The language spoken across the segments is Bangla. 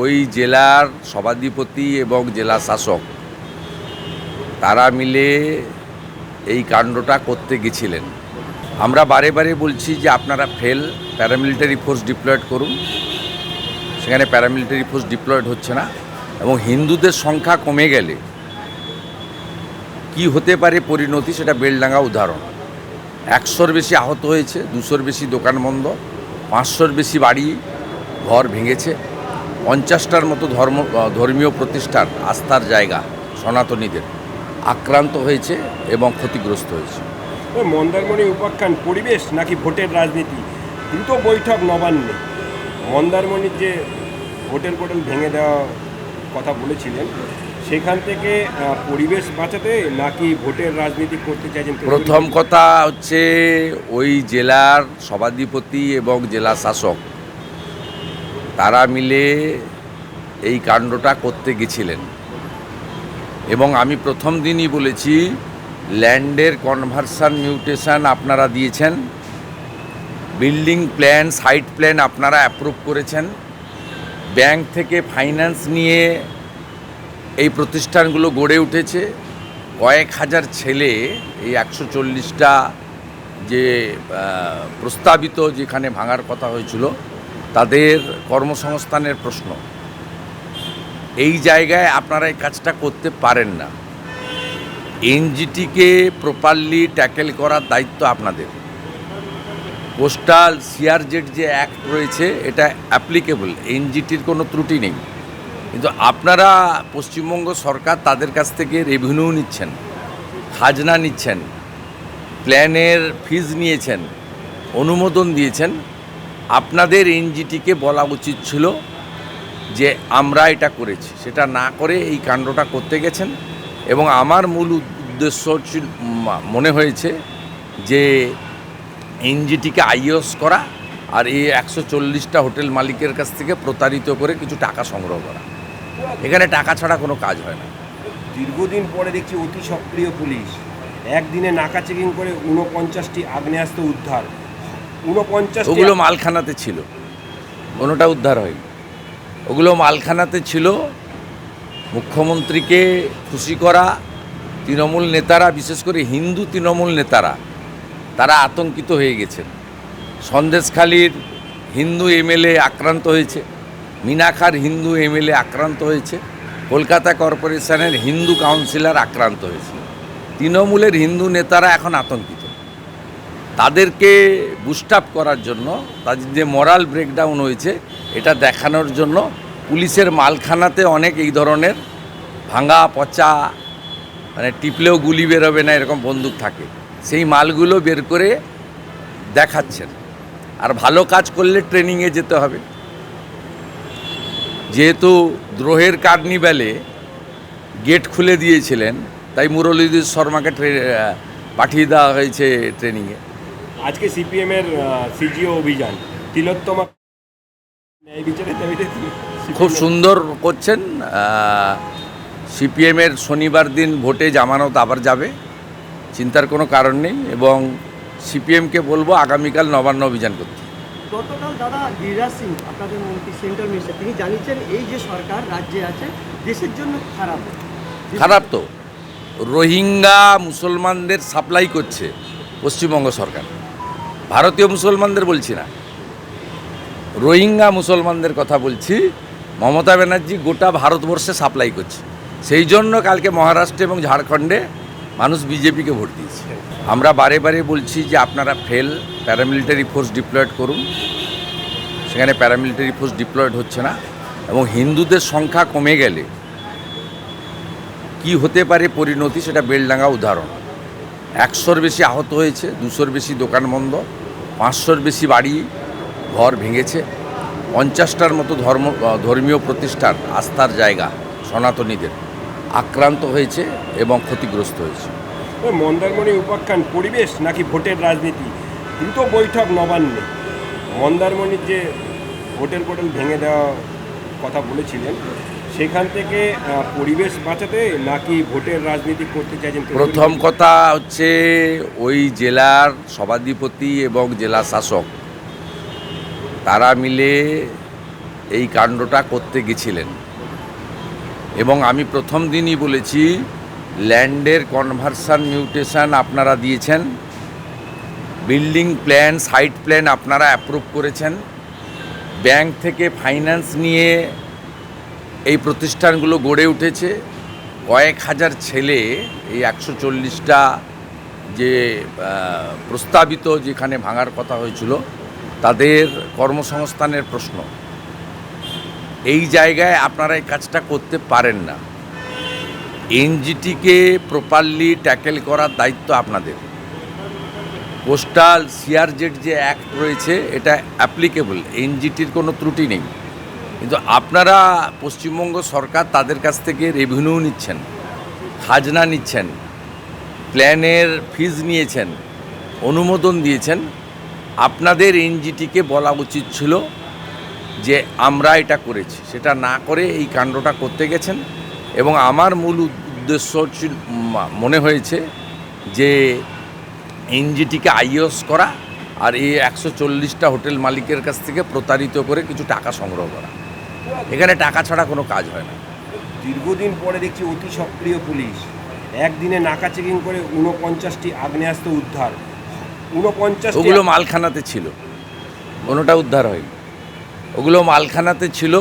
ওই জেলার সভাধিপতি এবং জেলা শাসক, তারা মিলে এই কাণ্ডটা করতে গেছিলেন। আমরা বারে বারে বলছি যে আপনারা ফেল, প্যারামিলিটারি ফোর্স ডিপ্লয়েড করুন। সেখানে প্যারামিলিটারি ফোর্স ডিপ্লয়েড হচ্ছে না এবং হিন্দুদের সংখ্যা কমে গেলে কি হতে পারে পরিণতি সেটা বেলডাঙ্গা উদাহরণ। একশোর বেশি আহত হয়েছে, দুশোর বেশি দোকান বন্ধ, পাঁচশোর বেশি বাড়ি, ঘর ভেঙেছে। পঞ্চাশটার মতো ধর্ম ধর্মীয় প্রতিষ্ঠান আস্থার জায়গা সনাতনীদের। আক্রান্ত হয়েছে এবং ক্ষতিগ্রস্ত হয়েছে। মন্দারমণি উপাখ্যান পরিবেশ নাকি ভোটের রাজনীতি? দ্রুত বৈঠক নবান্নে। মন্দারমণির যে হোটেল ফোটেল ভেঙে দেওয়া কথা বলেছিলেন সেখান থেকে পরিবেশ বাঁচাতে নাকি ভোটের রাজনীতি করতে চাইছেন প্রথম কথা হচ্ছে ওই জেলার সভাধিপতি এবং জেলা শাসক তারা মিলে এই কাণ্ডটা করতে গেছিলেন। এবং আমি প্রথম দিনই বলেছি, ল্যান্ডের কনভার্সান মিউটেশন আপনারা দিয়েছেন, বিল্ডিং প্ল্যান, সাইট প্ল্যান আপনারা অ্যাপ্রুভ করেছেন, ব্যাংক থেকে ফাইন্যান্স নিয়ে এই প্রতিষ্ঠানগুলো গড়ে উঠেছে। কয়েক হাজার ছেলে, এই একশো চল্লিশটা যে প্রস্তাবিত যেখানে ভাঙার কথা হয়েছিল তাদের কর্মসংস্থানের প্রশ্ন। এই জায়গায় আপনারা এই কাজটা করতে পারেন না। এনজিটিকে প্রপারলি ট্যাকেল করার দায়িত্ব আপনাদের। কোস্টাল সিআরজেড যে অ্যাক্ট রয়েছে, এটা অ্যাপ্লিকেবল এনজিটির কোনো ত্রুটি নেই। কিন্তু আপনারা পশ্চিমবঙ্গ সরকার তাদের কাছ থেকে রেভিনিউ নিচ্ছেন, খাজনা নিচ্ছেন প্ল্যানের ফিজ নিয়েছেন, অনুমোদন দিয়েছেন আপনাদের এনজিটিকে বলা উচিত ছিল যে আমরা এটা করেছি। সেটা না করে এই কাণ্ডটা করতে গেছেন এবং আমার মূল উদ্দেশ্য মনে হয়েছে যে এনজিটিকে আইএস করা আর এই একশো চল্লিশটা হোটেল মালিকের কাছ থেকে প্রতারিত করে কিছু টাকা সংগ্রহ করা। এখানে টাকা ছাড়া কোনো কাজ হয় না। দীর্ঘদিন পরে দেখছি অতি সক্রিয় পুলিশ। একদিনে নাকা চেকিং করে উনপঞ্চাশটি আগ্নেয়াস্ত্র উদ্ধার। উনপঞ্চাশ ওগুলো মালখানাতে ছিল। কোনোটা উদ্ধার হয়নি। ওগুলো মালখানাতে ছিল। মুখ্যমন্ত্রীকে খুশি করা তৃণমূল নেতারা বিশেষ করে হিন্দু তৃণমূল নেতারা তারা আতঙ্কিত হয়ে গেছেন। সন্দেশখালীর হিন্দু এমএলএ আক্রান্ত হয়েছে। মিনাখার হিন্দু এমএলএ আক্রান্ত হয়েছে। কলকাতা কর্পোরেশনের হিন্দু কাউন্সিলর আক্রান্ত হয়েছে। তৃণমূলের হিন্দু নেতারা এখন আতঙ্কিত। তাদেরকে বুস্ট আপ করার জন্য, তাদের যে মরাল ব্রেকডাউন হয়েছে, এটা দেখানোর জন্য পুলিশের মালখানাতে অনেক এই ধরনের ভাঙা, পচা মানে টিপলেও গুলি বেরোবে না এরকম বন্দুক থাকে। সেই মালগুলো বের করে দেখাচ্ছেন। আর ভালো কাজ করলে ট্রেনিংয়ে যেতে হবে। যেহেতু দ্রোহের কার্নিভ্যালে গেট খুলে দিয়েছিলেন, তাই মুরলীধর শর্মাকে পাঠিয়ে দেওয়া হয়েছে ট্রেনিংয়ে আজকে সিপিএম এর সিজিও অভিযান। তিলোত্তমা ন্যায় বিচারের দাবিতে খুব সুন্দর করছেন। সিপিএমের শনিবার দিন ভোটে জামানত আবার যাবে চিন্তার কোনো কারণ নেই এবং সিপিএমকে বলব আগামীকাল নবান্ন অভিযান করতে। গতকাল দাদা গিরিরাজ সিং আপনাদের মন্ত্রী সেন্ট্রাল মিনিস্টার তিনি জানিয়েছেন এই যে সরকার রাজ্যে আছে দেশের জন্য খারাপ। খারাপ তো। রোহিঙ্গা মুসলমানদের সাপ্লাই করছে পশ্চিমবঙ্গ সরকার। ভারতীয় মুসলমানদের বলছি না। রোহিঙ্গা মুসলমানদের কথা বলছি। মমতা ব্যানার্জি গোটা ভারতবর্ষে সাপ্লাই করছে। সেই জন্য কালকে মহারাষ্ট্র এবং ঝাড়খণ্ডে মানুষ বিজেপিকে ভোট দিয়েছে। আমরা বারে বারে বলছি যে আপনারা ফেল প্যারামিলিটারি ফোর্স ডিপ্লয়েড করুন। সেখানে প্যারামিলিটারি ফোর্স ডিপ্লয়েড হচ্ছে না এবং হিন্দুদের সংখ্যা কমে গেলে কি হতে পারে পরিণতি সেটা বেলডাঙ্গা উদাহরণ। একশোর বেশি আহত হয়েছে, দুশোর বেশি দোকান বন্ধ পাঁচশোর বেশি বাড়ি ঘর ভেঙেছে। পঞ্চাশটার মতো ধর্ম, ধর্মীয় প্রতিষ্ঠান আস্থার জায়গা সনাতনীদের। আক্রান্ত হয়েছে এবং ক্ষতিগ্রস্ত হয়েছে। মন্দারমণি উপাখ্যান পরিবেশ নাকি ভোটের রাজনীতি? দ্রুত বৈঠক নবান্নে। মন্দারমণির যে হোটেল ফোটেল ভেঙে দেওয়া কথা বলেছিলেন সেখান থেকে পরিবেশ বাঁচাতে নাকি ভোটের রাজনীতি করতে চাইছেন প্রথম কথা হচ্ছে ওই জেলার সভাধিপতি এবং জেলা শাসক, তারা মিলে এই কাণ্ডটা করতে গেছিলেন। এবং আমি প্রথম দিনই বলেছি, ল্যান্ডের কনভার্সান মিউটেশন আপনারা দিয়েছেন, বিল্ডিং প্ল্যান, সাইট প্ল্যান আপনারা অ্যাপ্রুভ করেছেন। ব্যাংক থেকে ফাইন্যান্স নিয়ে এই প্রতিষ্ঠানগুলো গড়ে উঠেছে। কয়েক হাজার ছেলে এই একশো চল্লিশটা যে প্রস্তাবিত যেখানে ভাঙার কথা হয়েছিল, তাদের কর্মসংস্থানের প্রশ্ন। এই জায়গায় আপনারা এই কাজটা করতে পারেন না। এনজিটিকে প্রপারলি ট্যাকেল করার দায়িত্ব আপনাদের। পোস্টাল সিআরজেড যে অ্যাক্ট রয়েছে, এটা অ্যাপ্লিকেবল, এনজিটির কোনো ত্রুটি নেই। কিন্তু আপনারা পশ্চিমবঙ্গ সরকার তাদের কাছ থেকে রেভিনিউ নিচ্ছেন, খাজনা নিচ্ছেন, প্ল্যানের ফিজ নিয়েছেন, অনুমোদন দিয়েছেন। আপনাদের এনজিটিকে বলা উচিত ছিল যে আমরা এটা করেছি। সেটা না করে এই কাণ্ডটা করতে গেছেন এবং আমার মূল উদ্দেশ্য মনে হয়েছে যে এনজিটিকে আইএস করা আর এই একশো চল্লিশটা হোটেল মালিকের কাছ থেকে প্রতারিত করে কিছু টাকা সংগ্রহ করা। এখানে টাকা ছাড়া কোনো কাজ হয় না। দীর্ঘদিন পরে দেখছি অতি সক্রিয় পুলিশ। একদিনে নাকা চেকিং করে উনপঞ্চাশটি আগ্নেয়াস্ত্র উদ্ধার। উনপঞ্চাশটি ওগুলো মালখানাতে ছিল। কোনোটা উদ্ধার হয়নি। ওগুলো মালখানাতে ছিল।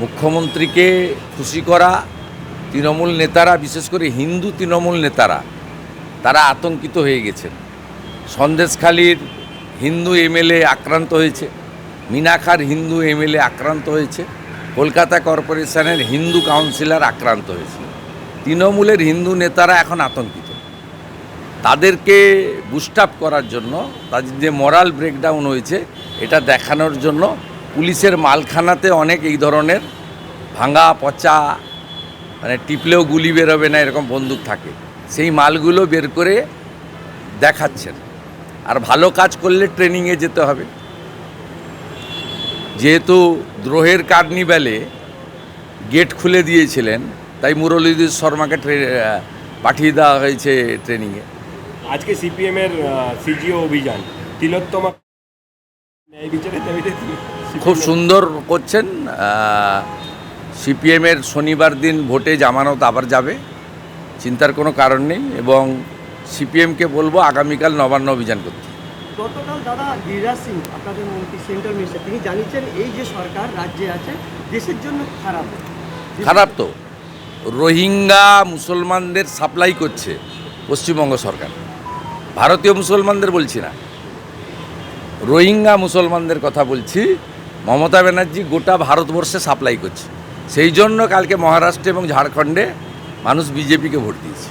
মুখ্যমন্ত্রীকে খুশি করা তৃণমূল নেতারা বিশেষ করে হিন্দু তৃণমূল নেতারা তারা আতঙ্কিত হয়ে গেছেন। সন্দেশখালীর হিন্দু এমএলএ আক্রান্ত হয়েছে। মিনাখার হিন্দু এমএলএ আক্রান্ত হয়েছে, কলকাতা কর্পোরেশনের হিন্দু কাউন্সিলর আক্রান্ত হয়েছে। তৃণমূলের হিন্দু নেতারা এখন আতঙ্কিত। তাদেরকে বুস্ট আপ করার জন্য, তাদের যে মরাল ব্রেকডাউন হয়েছে, এটা দেখানোর জন্য পুলিশের মালখানাতে অনেক এই ধরনের ভাঙা, পচা মানে টিপলেও গুলি বেরোবে না, এরকম বন্দুক থাকে। সেই মালগুলো বের করে দেখাচ্ছেন। আর ভালো কাজ করলে ট্রেনিংয়ে যেতে হবে। যেহেতু দ্রোহের কার্নিভ্যালে গেট খুলে দিয়েছিলেন তাই মুরলীধর শর্মাকে ট্রে- পাঠিয়ে দেওয়া হয়েছে ট্রেনিংয়ে। আজকে সিপিএমের সিজিও অভিযান তিলোত্তমা খুব সুন্দর করছেন সিপিএমের শনিবার দিন ভোটে জামানত আবার যাবে চিন্তার কোনো কারণ নেই এবং সিপিএমকে বলব আগামীকাল নবান্ন অভিযান করতে। গতকাল দাদা গিরিরাজ সিং, আপনাদের মন্ত্রী সেন্ট্রাল মিনিস্টার, তিনি জানিয়েছেন এই যে সরকার রাজ্যে আছে, দেশের জন্য খারাপ। খারাপ তো। রোহিঙ্গা মুসলমানদের সাপ্লাই করছে পশ্চিমবঙ্গ সরকার। ভারতীয় মুসলমানদের বলছি না। রোহিঙ্গা মুসলমানদের কথা বলছি, মমতা ব্যানার্জি গোটা ভারতবর্ষে সাপ্লাই করছে। সেই জন্য কালকে মহারাষ্ট্র এবং ঝাড়খণ্ডে মানুষ বিজেপিকে ভোট দিয়েছে।